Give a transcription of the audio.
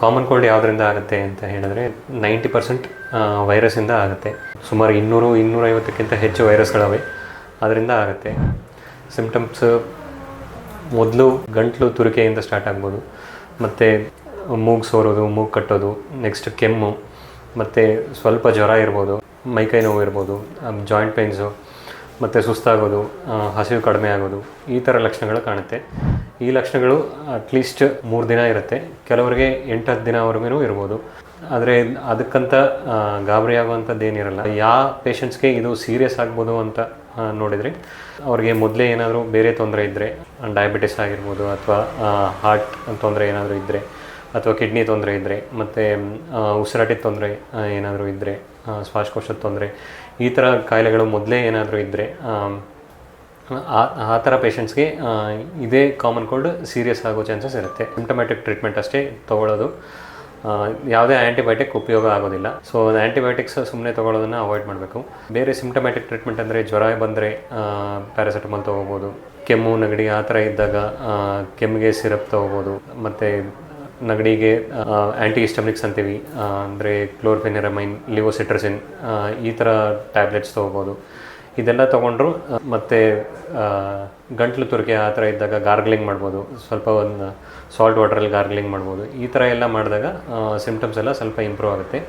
Common cold ಯಾವುದರಿಂದ ಆಗುತ್ತೆ ಅಂತ ಹೇಳಿದ್ರೆ ನೈಂಟಿ ಪರ್ಸೆಂಟ್ ವೈರಸ್ಸಿಂದ ಆಗುತ್ತೆ. ಸುಮಾರು ಇನ್ನೂರು, ಇನ್ನೂರೈವತ್ತಕ್ಕಿಂತ ಹೆಚ್ಚು ವೈರಸ್ಗಳವೆ ಅದರಿಂದ ಆಗುತ್ತೆ. ಸಿಮ್ಟಮ್ಸ್ ಮೊದಲು ಗಂಟ್ಲು ತುರಿಕೆಯಿಂದ ಸ್ಟಾರ್ಟ್ ಆಗ್ಬೋದು. ಮತ್ತು ಮೂಗು ಸೋರೋದು, ಮೂಗು ಕಟ್ಟೋದು ನೆಕ್ಸ್ಟ್ ಕೆಮ್ಮು, ಮತ್ತು ಸ್ವಲ್ಪ ಜ್ವರ ಇರ್ಬೋದು, ಮೈಕೈ ನೋವು ಇರ್ಬೋದು ಜಾಯಿಂಟ್ ಪೇನ್ಸು ಮತ್ತು ಸುಸ್ತಾಗೋದು ಹಸಿವು ಕಡಿಮೆ ಆಗೋದು, ಈ ಥರ ಲಕ್ಷಣಗಳು ಕಾಣುತ್ತೆ. ಈ ಲಕ್ಷಣಗಳು ಅಟ್ಲೀಸ್ಟ್ ಮೂರು ದಿನ ಇರುತ್ತೆ. ಕೆಲವರಿಗೆ ಎಂಟು ಹತ್ತು ದಿನವರೆಗೂ ಇರ್ಬೋದು. ಆದರೆ ಅದಕ್ಕಂತ ಗಾಬರಿ ಆಗುವಂಥದ್ದು ಏನಿರಲ್ಲ. ಯಾವ ಪೇಷಂಟ್ಸ್ಗೆ ಇದು ಸೀರಿಯಸ್ ಆಗ್ಬೋದು ಅಂತ ನೋಡಿದರೆ, ಅವ್ರಿಗೆ ಮೊದಲೇ ಏನಾದರೂ ಬೇರೆ ತೊಂದರೆ ಇದ್ದರೆ ಡಯಾಬಿಟಿಸ್ ಆಗಿರ್ಬೋದು ಅಥವಾ ಹಾರ್ಟ್ ತೊಂದರೆ ಏನಾದರೂ ಇದ್ದರೆ ಅಥವಾ ಕಿಡ್ನಿ ತೊಂದರೆ ಇದ್ದರೆ ಮತ್ತು ಉಸಿರಾಟದ ತೊಂದರೆ ಏನಾದರೂ ಇದ್ದರೆ ಶ್ವಾಸಕೋಶದ ತೊಂದರೆ, ಈ ಥರ ಕಾಯಿಲೆಗಳು ಮೊದಲೇ ಏನಾದರೂ ಇದ್ದರೆ ಆ ಥರ ಪೇಷಂಟ್ಸ್ಗೆ ಇದೇ ಕಾಮನ್ ಕೋಲ್ಡ್ ಸೀರಿಯಸ್ ಆಗೋ ಚಾನ್ಸಸ್ ಇರುತ್ತೆ. ಸಿಂಟಮ್ಯಾಟಿಕ್ ಟ್ರೀಟ್ಮೆಂಟ್ ಅಷ್ಟೇ ತೊಗೊಳ್ಳೋದು. ಯಾವುದೇ ಆ್ಯಂಟಿಬಯೋಟಿಕ್ ಉಪಯೋಗ ಆಗೋದಿಲ್ಲ. ಸೊ ಆ್ಯಂಟಿಬಯೋಟಿಕ್ಸ್ ಸುಮ್ಮನೆ ತೊಗೊಳ್ಳೋದನ್ನು ಅವಾಯ್ಡ್ ಮಾಡಬೇಕು. ಬೇರೆ ಸಿಂಟಮ್ಯಾಟಿಕ್ ಟ್ರೀಟ್ಮೆಂಟ್ ಅಂದರೆ ಜ್ವರ ಬಂದರೆ ಪ್ಯಾರಾಸಿಟಮಾಲ್ ತೊಗೋಬೋದು. ಕೆಮ್ಮು, ನೆಗಡಿ ಆ ಥರ ಇದ್ದಾಗ ಕೆಮ್ಮಿಗೆ ಸಿರಪ್ ತೊಗೋಬೋದು. ಮತ್ತು ನಗಡಿಗೆ ಆ್ಯಂಟಿ ಹಿಸ್ಟಮಿಕ್ಸ್ ಅಂತೀವಿ. ಅಂದರೆ ಕ್ಲೋರ್ಫೆನಿರಮೈನ್ ಲಿವೋಸಿಟ್ರಸಿನ್ ಈ ಥರ ಟ್ಯಾಬ್ಲೆಟ್ಸ್ ತೊಗೋಬೋದು. ಇದೆಲ್ಲ ತೊಗೊಂಡ್ರು ಮತ್ತು ಗಂಟ್ಲು ತುರಿಕೆ ಆ ಥರ ಇದ್ದಾಗ ಗಾರ್ಗ್ಲಿಂಗ್ ಮಾಡ್ಬೋದು, ಸ್ವಲ್ಪ ಒಂದು ಸಾಲ್ಟ್ ವಾಟ್ರಲ್ಲಿ ಗಾರ್ಗ್ಲಿಂಗ್ ಮಾಡ್ಬೋದು. ಈ ಥರ ಎಲ್ಲ ಮಾಡಿದಾಗ ಸಿಮ್ಟಮ್ಸ್ ಎಲ್ಲ ಸ್ವಲ್ಪ ಇಂಪ್ರೂವ್ ಆಗುತ್ತೆ.